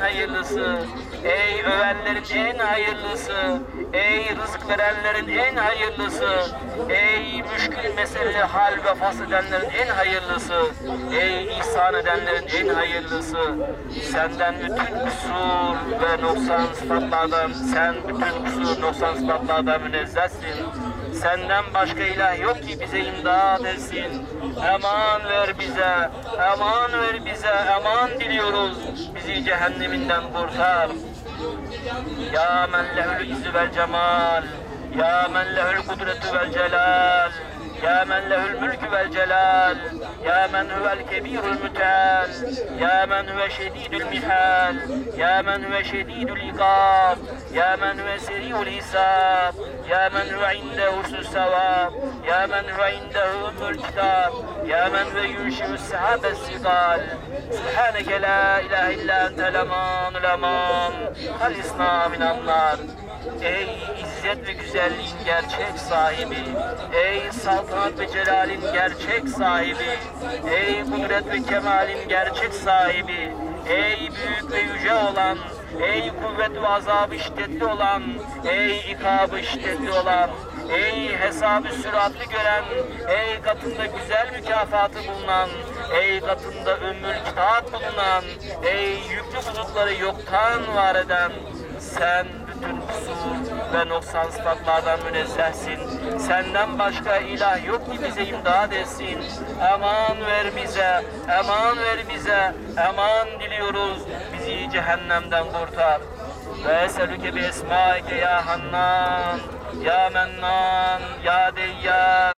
hayırlısı, ey övenlerin en hayırlısı, ey rızık verenlerin en hayırlısı, ey müşkül mesele hal ve fasledenlerin en hayırlısı, ey ihsan edenlerin en hayırlısı, senden bütün kusur ve noksan sıfatlardan, sen bütün kusur noksan sıfatlardan münezzehsin. Senden başka ilah yok ki bize imdad etsin. Eman ver bize, eman ver bize, eman diliyoruz. Bizi cehenneminden kurtar. Ya men lehül izzü vel cemal, ya men lehül kudretu vel celal, ya men lehül mülkü vel celal, ya men huvel kebirul müteal, ya men huve şedidül mihal, ya men huve şedidül ikab, ya men huve seri'ul يا من هو عنده حسن الثواب يا من هو عنده أم يا من هو ينشئ السحاب الثقال. سبحانك لا إله إلا أنت الأمان الأمان. خلصنا من النار. Ey izzet ve güzelliğin gerçek sahibi, ey saltanat ve celalin gerçek sahibi, ey kudret ve kemalin gerçek sahibi, ey büyük ve yüce olan, ey kuvvet ve azabı şiddetli olan, ey ikabı şiddetli olan, ey hesabı süratli gören, ey katında güzel mükafatı bulunan, ey katında ümmül kitap bulunan, ey yüklü bulutları yoktan var eden, sen kusur ve noksan sıfatlardan münezzehsin. Senden başka ilah yok ki bize imdad etsin. Eman ver bize, eman ver bize, eman diliyoruz. Bizi cehennemden kurtar. Ve eselüke bi esmaike ya Hannan, ya Mennan, ya.